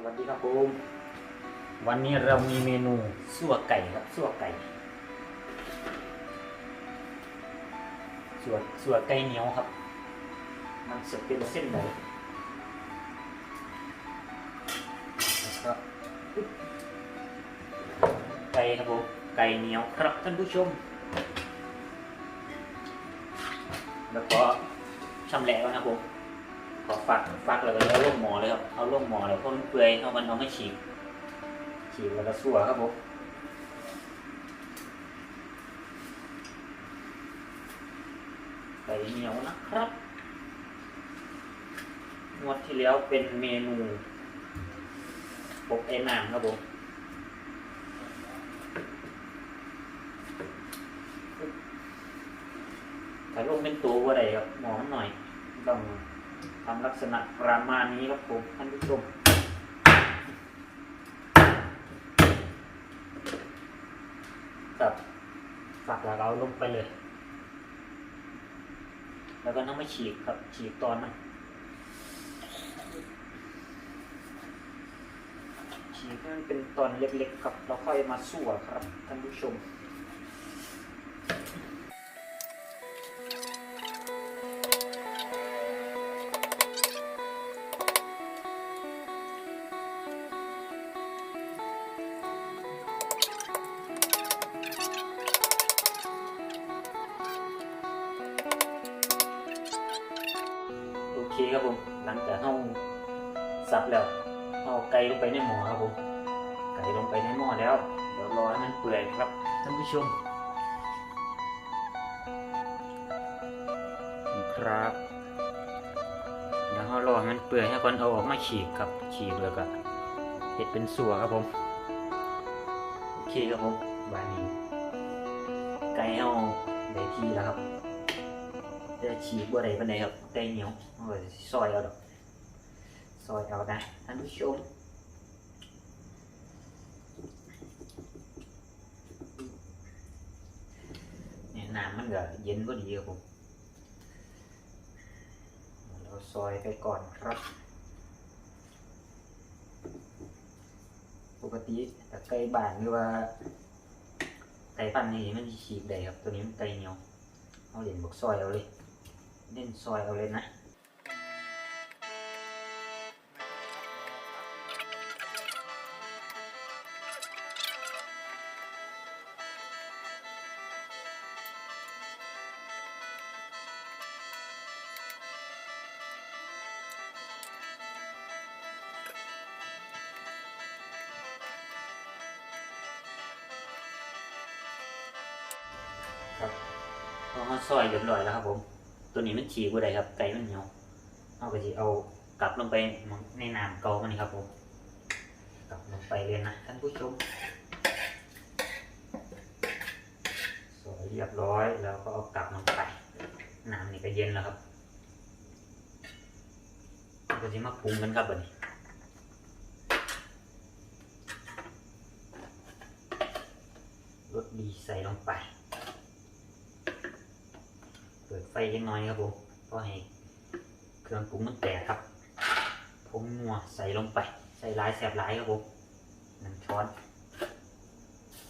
วัสดีครับผมวันนี้เรามีเมนูสั่วไก่ครับสั่วไก่ส่วนส่วนไก่เหนียวครับ มันจะเป็นเส้นไหนนะครับไก่ครับผมไก่เหนียวครับท่านผู้ชม แล้วก็ชำแหละไว้นะครับผม ขอฟักฟักแล้วก็เอาลงหมอเลยครับเอาลงหมอเลยเพราะมันเปื่อยเอามันเอาไม่ฉีกฉีกแล้วก็สั่วครับผมไก่เหนียวนะครับงวดที่แล้วเป็นเมนูปกไอ้น้ำครับผมถ้าลงเป็นตัวว่าไรครับหมอนหน่อยต้อง ทำลักษณะประมาณนี้ครับผมท่านผู้ชมกับฝักแล้วเราลงไปเลย แล้วก็ต้องไม่ฉีกครับฉีกตอนมันฉีกให้มันเป็นตอนเล็กๆครับแล้วค่อยมาสั่วครับท่านผู้ชม คครับผม หลังจากเฮาสับแล้วเอาไก่ลงไปในหม้อครับผมไก่ลงไปในหม้อแล้วเดี๋ยวรอให้มันเปื่อยครับท่านผู้ชมนี่ครับเดี๋ยวเรารอให้มันเปื่อยให้ก่อนเอาออกมาฉีกครับฉีกแล้วก็เห็ดเป็นสัวครับผมโอเคครับผมวานนี้ไก่เอาได้ที่แล้วครับ จะฉีกว่าไรปันไดครับไก่เหนียวเอาไปซอยเอาดอกซอยเอานะท่านผู้ชมเนี่ยน้ำมันก็เย็นก็ดีครับผมเราซอยไปก่อนครับ ปกติแต่ไก่บ้านหรือว่าไก่พันนี่มันฉีกได้ครับตัวนี้มันไก่เหนียวเอาเหรียญบอกซอยเอาเลย เล่นซอยเอาเลยนะครับพอเขาซอยเรียบร้อยแล้วครับผม ตัวนี้มันฉีกบ่ได้ครับไก่มันเหนียวเอาไปสิเอากลับลงไปในน้ำเกามันนี่ครับผมกลับลงไปเลยนะท่านผู้ชมซอยเรียบร้อยแล้วก็เอากลับลงไปน้ำนี่ก็เย็นแล้วครับเราก็จะมาปรุงกันครับบัดนี้รสดีใส่ลงไป ปิดไฟเล็กน้อยครับผมเพื่อให้เครื่องปรุงมันแตกครับผงนัวใส่ลงไป ใส่ลายแสบลายครับผมหนึ่งช้อน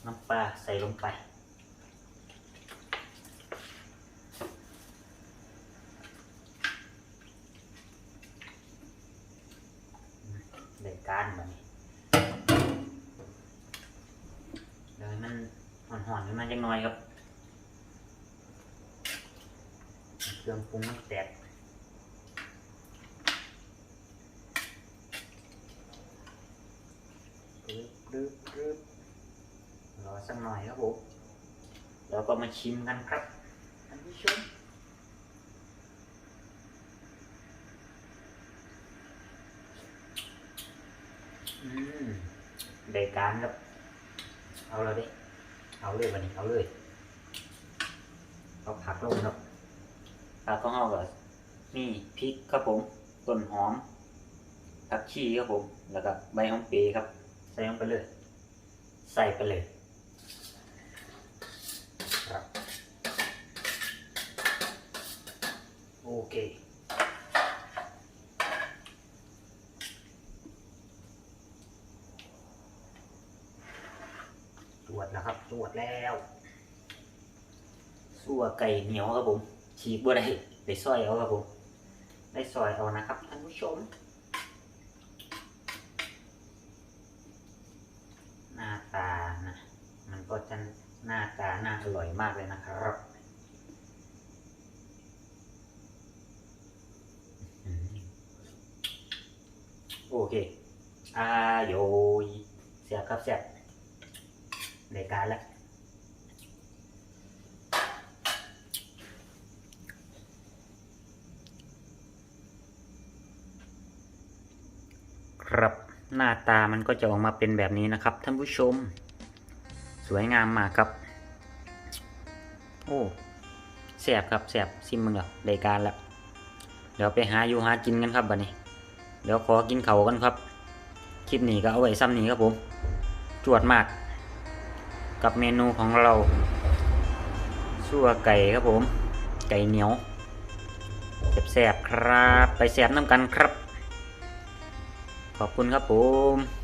น้ำปลาใส่ลงไปได้การแบบนี้เดี๋ยวมันห่อนๆขึ้นมาจังน้อยครับ เครื่องปรุงมันแตกปึ๊บปึ๊บปึ๊บรอสักหน่อยครับผมแล้วก็มาชิมกันครับท่านผู้ชมอืมได้การครับ เอาเลยดิเอาเลยวันนี้เอาเลยเอาผักลงครับ ผักของเราก็มีพริกครับผมต้นหอมผักชีครับผม แล้วก็ใบหอมเปรยครับ ใส่ลงไปเลย ใส่ไปเลยครับโอเคตรวจนะครับตรวจแล้วสัวไก่เหนียวครับผม ฉีกบ่ได้ได้ซอยเอาครับผมได้ซอยเอานะครับท่านผู้ชมหน้าตานะมันก็จะหน้าตาน่าอร่อยมากเลยนะครับโอเคอาโยยเสียบครับเสียบในการแล้ว ครับ หน้าตามันก็จะออกมาเป็นแบบนี้นะครับ ท่านผู้ชม สวยงามมากครับ โอ้แสบครับแสบซิมมึงเหรอรายการแล้วเดี๋ยวไปหาอยู่หากินกันครับบัดนี้ เดี๋ยวขอกินเขากันครับ คลิปนี้ก็เอาไว้ซ้ำนี้ครับผม จวดมาก กับเมนูของเราสั่วไก่ครับผม ไก่เหนียวแสบๆครับ ไปแสบน้ำกันครับ ขอบคุณครับผม